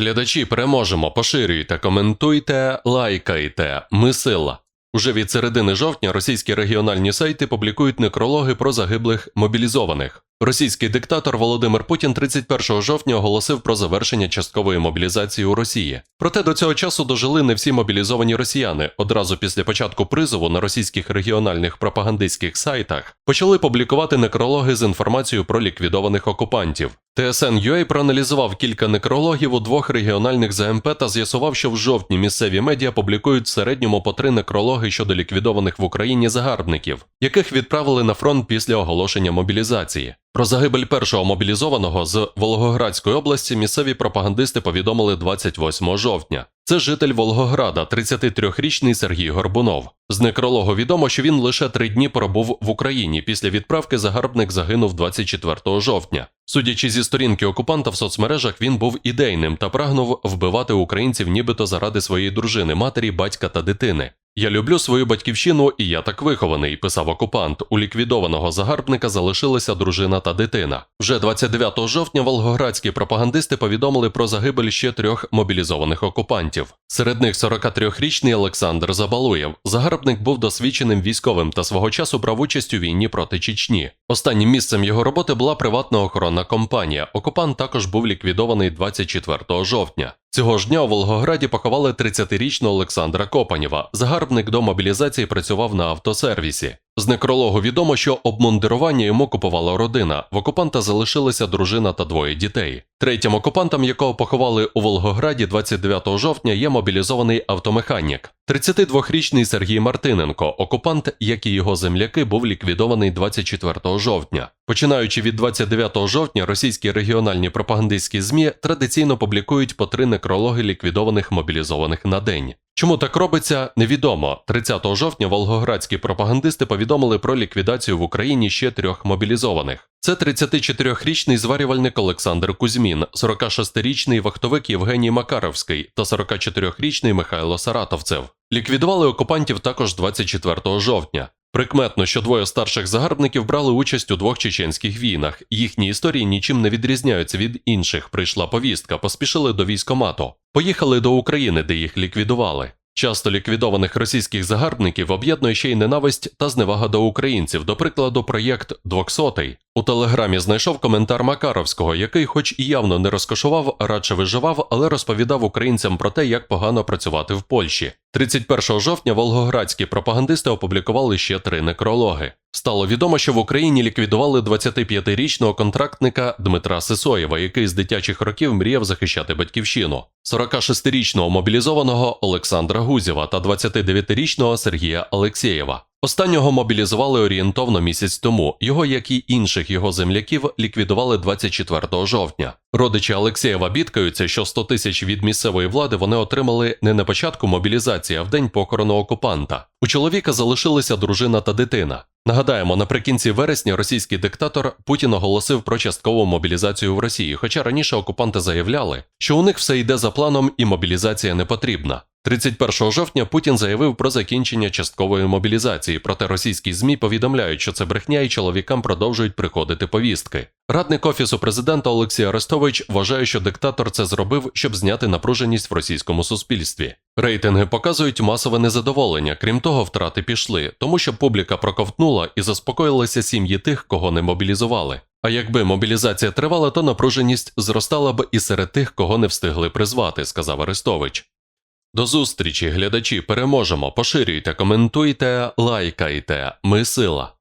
Глядачі переможемо, поширюйте, коментуйте, лайкайте. Ми сила. Уже від середини жовтня російські регіональні сайти публікують некрологи про загиблих мобілізованих. Російський диктатор Володимир Путін 31 жовтня оголосив про завершення часткової мобілізації у Росії. Проте до цього часу дожили не всі мобілізовані росіяни. Одразу після початку призову на російських регіональних пропагандистських сайтах почали публікувати некрологи з інформацією про ліквідованих окупантів. ТСН.UA проаналізував кілька некрологів у двох регіональних ЗМП та з'ясував, що в жовтні місцеві медіа публікують в середньому по три некрологи щодо ліквідованих в Україні загарбників, яких відправили на фронт після оголошення мобілізації. Про загибель першого мобілізованого з Волгоградської області місцеві пропагандисти повідомили 28 жовтня. Це житель Волгограда, 33-річний Сергій Горбунов. З некрологу відомо, що він лише три дні пробув в Україні. Після відправки загарбник загинув 24 жовтня. Судячи зі сторінки окупанта в соцмережах, він був ідейним та прагнув вбивати українців нібито заради своєї дружини, матері, батька та дитини. Я люблю свою батьківщину, і я так вихований, писав окупант. У ліквідованого загарбника залишилися дружина та дитина. Вже 29 жовтня волгоградські пропагандисти повідомили про загибель ще трьох мобілізованих окупантів. Серед них 43-річний Олександр Забалуєв. Загарбник був досвідченим військовим та свого часу брав участь у війні проти Чечні. Останнім місцем його роботи була приватна охоронна компанія. Окупант також був ліквідований 24 жовтня. Цього ж дня у Волгограді поховали 30-річного Олександра Копанєва. Загарбник до мобілізації працював на автосервісі. З некрологу відомо, що обмундирування йому купувала родина. В окупанта залишилися дружина та двоє дітей. Третім окупантом, якого поховали у Волгограді 29 жовтня, є мобілізований автомеханік. 32-річний Сергій Мартиненко, окупант, як і його земляки, був ліквідований 24 жовтня. Починаючи від 29 жовтня, російські регіональні пропагандистські ЗМІ традиційно публікують по три некрологи ліквідованих мобілізованих на день. Чому так робиться, невідомо. 30 жовтня волгоградські пропагандисти повідомили про ліквідацію в Україні ще трьох мобілізованих. Це 34-річний зварювальник Олександр Кузьмін, 46-річний вахтовик Євгеній Макаровський та 44-річний Михайло Саратовцев. Ліквідували окупантів також 24 жовтня. Прикметно, що двоє старших загарбників брали участь у двох чеченських війнах. Їхні історії нічим не відрізняються від інших. Прийшла повістка, поспішили до військомату. Поїхали до України, де їх ліквідували. Часто ліквідованих російських загарбників об'єднує ще й ненависть та зневага до українців. До прикладу, проєкт «Двоксотий». У телеграмі знайшов коментар Макаровського, який, хоч і явно не розкошував, радше виживав, але розповідав українцям про те, як погано працювати в Польщі. 31 жовтня волгоградські пропагандисти опублікували ще три некрологи. Стало відомо, що в Україні ліквідували 25-річного контрактника Дмитра Сисоєва, який з дитячих років мріяв захищати батьківщину, 46-річного мобілізованого Олександра Гузєва та 29-річного Сергія Алексєєва. Останнього мобілізували орієнтовно місяць тому. Його, як і інших його земляків, ліквідували 24 жовтня. Родичі Алексєєва бідкаються, що 100 тисяч від місцевої влади вони отримали не на початку мобілізації, а в день похорону окупанта. У чоловіка залишилися дружина та дитина. Нагадаємо, наприкінці вересня російський диктатор Путін оголосив про часткову мобілізацію в Росії, хоча раніше окупанти заявляли, що у них все йде за планом і мобілізація не потрібна. 31 жовтня Путін заявив про закінчення часткової мобілізації, проте російські ЗМІ повідомляють, що це брехня і чоловікам продовжують приходити повістки. Радник офісу президента Олексій Арестович вважає, що диктатор це зробив, щоб зняти напруженість в російському суспільстві. Рейтинги показують масове незадоволення, крім того, втрати пішли, тому що публіка проковтнула і заспокоїлися сім'ї тих, кого не мобілізували. А якби мобілізація тривала, то напруженість зростала б і серед тих, кого не встигли призвати, сказав Арестович. До зустрічі, глядачі, переможемо. Поширюйте, коментуйте, лайкайте. Ми сила.